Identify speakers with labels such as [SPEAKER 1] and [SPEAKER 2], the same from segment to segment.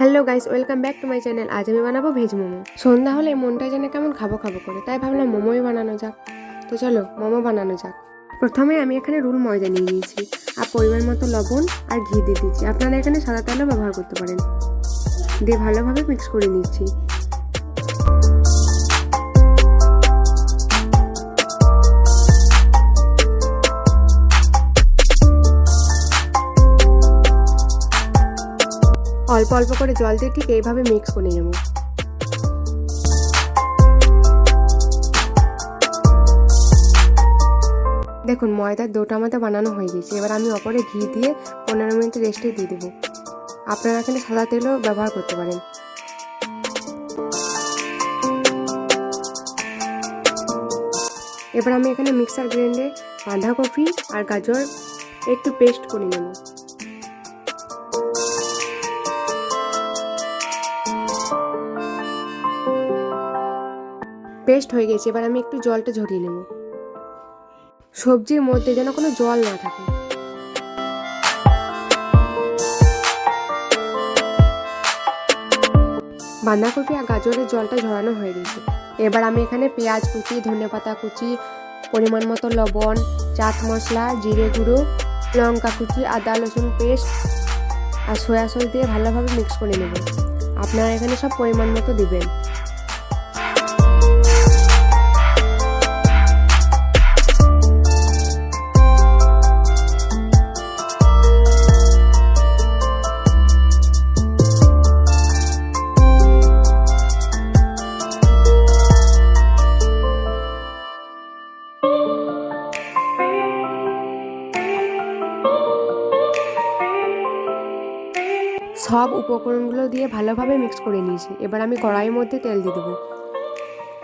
[SPEAKER 1] Hello guys, welcome back to my channel. আজ আমি বানাবো ভেজ মোমো। সন্ধ্যা হলে মনটা যেন কেমন খাব খাব করে, তাই ভাবলাম মোমোই বানানো যাক। তো চলো, মোমো বানানো যাক। প্রথমে আমি এখানে রুল ময়দা নিয়ে নিয়েছি, আর পরিমাণ মতো লবণ আর ঘি দিয়ে দিচ্ছি। আপনারা এখানে সাদা তেলও ব্যবহার করতে পারেন। দিয়ে ভালোভাবে মিক্স করে নিচ্ছি। অল্প অল্প করে জল দিয়ে ঠিক এইভাবে মিক্স করে নেব। দেখুন, ময়দার ডোটা আমাদের বানানো হয়ে গেছে। এবার আমি অপরে ঘি দিয়ে পনেরো মিনিট রেস্টে দিয়ে দেবো। আপনারা এখানে সাদা তেলও ব্যবহার করতে পারেন। এবার আমি এখানে মিক্সার গ্রাইন্ডে বাঁধাকপি আর গাজর একটু পেস্ট করে নেব। পেস্ট হয়ে গেছে, এবার আমি একটু জলটা ঝরিয়ে নেব। সবজির মধ্যে যেন কোনো জল না থাকে। বাঁধাকপি আর গাজরের জলটা ঝরানো হয়ে গেছে। এবার আমি এখানে পেঁয়াজ কুচি, ধনে পাতা কুচি, পরিমাণ মতো লবণ, চাট মশলা, জিরে গুঁড়ো, লঙ্কা কুচি, আদা, রসুন পেস্ট আর সয়া সস দিয়ে ভালোভাবে মিক্স করে নেব। আপনারা এখানে সব পরিমাণ মতো দিবেন। সব উপকরণগুলো দিয়ে ভালোভাবে মিক্স করে নিয়েছি। এবার আমি কড়াইয়ের মধ্যে তেল দিয়ে দেবো।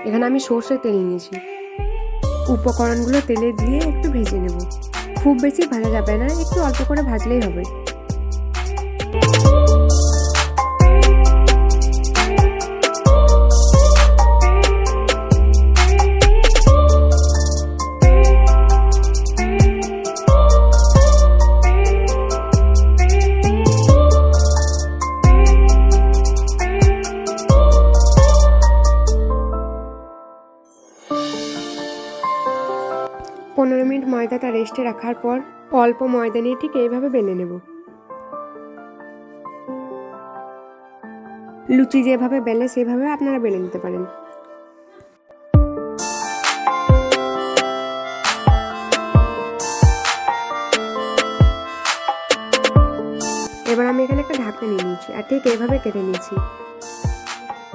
[SPEAKER 1] এখানে আমি সর্ষের তেল নিয়েছি। উপকরণগুলো তেলে দিয়ে একটু ভেজে নেব। খুব বেশি ভাজা যাবে না, একটু অল্প করে ভাজলেই হবে। পনেরো মিনিট ময়দাটা রেস্টে রাখার পর অল্প ময়দা নিয়ে ঠিক এইভাবে বেলে নেব। লুচি যেভাবে বেলে সেভাবে আপনারা বেলে নিতে পারেন। এবার আমি এখানে একটা ঢাকনা নিয়ে নিয়েছি আর ঠিক এইভাবে কেটে নিয়েছি।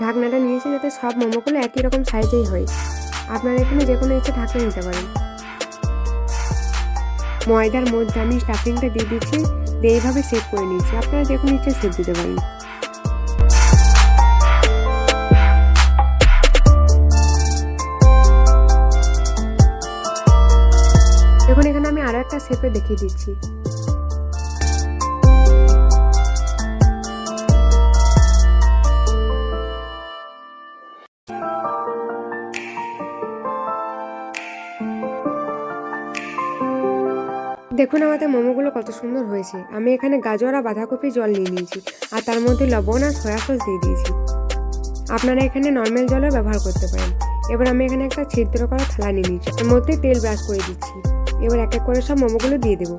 [SPEAKER 1] ঢাকনাটা নিয়েছি যাতে সব মোমোগুলো একই রকম সাইজেই হয়। আপনারা এখানে যে কোনো ইচ্ছে ঢাকনা নিতে পারেন। ময়দার মধ্যে আমি স্টাফিংটা দিয়ে দিচ্ছি, দিয়ে এইভাবে সেভ করে নিচ্ছি আপনারা যে কোনো ইচ্ছে সেভ দিতে পারেন। এখন এখানে আমি আরও একটা শেপে দেখিয়ে দিচ্ছি। দেখুন আমাদের মোমোগুলো কত সুন্দর হয়েছে। আমি এখানে গাজর আর বাঁধাকপি জল নিয়ে নিয়েছি, আর তার মধ্যে লবণ আর সয়া সস দিয়ে দিয়েছি। আপনারা এখানে নর্মাল জলও ব্যবহার করতে পারেন। এবার আমি এখানে একটা ছিদ্র করা থালা নিয়ে নিয়েছি, এর মধ্যে তেল ব্রাশ করে দিচ্ছি। এবার এক এক করে সব মোমোগুলো দিয়ে দেবো।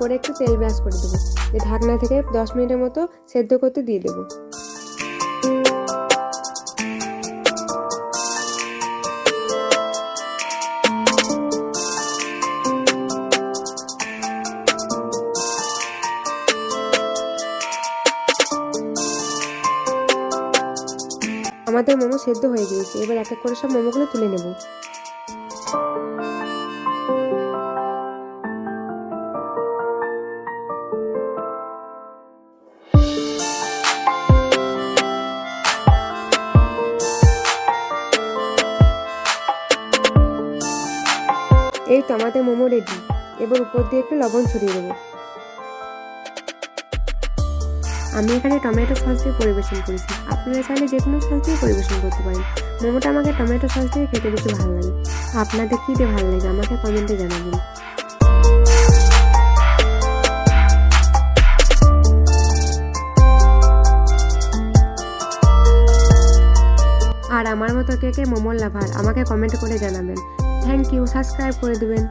[SPEAKER 1] মোমোর উপরে একটু তেল ব্রাশ করে দেবো। দিয়ে ঢাকনা থেকে দশ মিনিটের মতো সেদ্ধ করতে দিয়ে দেবো। আমাদের মোমো সেদ্ধ হয়ে গিয়েছে। এবার এক এক করে সব মোমোগুলো তুলে নেব। তো আমাদের মোমো রেডি। এবার উপর দিয়ে একটু লবণ ছড়িয়ে দেবো। আমি এখানে টমেটো সস দিয়ে পরিবেশন করেছি। আপনারা চাইলে যে কোনো সস দিয়ে পরিবেশন করতে পারেন। মোমোটা আমাকে টমেটো সস দিয়ে খেতে বেশি ভালো লাগে। আপনাদের কী দিয়ে ভালো লাগে আমাকে কমেন্টে জানাবেন। আর আমার মতো কে কে মোমোর লাভার আমাকে কমেন্ট করে জানাবেন। থ্যাংক ইউ সাবস্ক্রাইব করে দেবেন।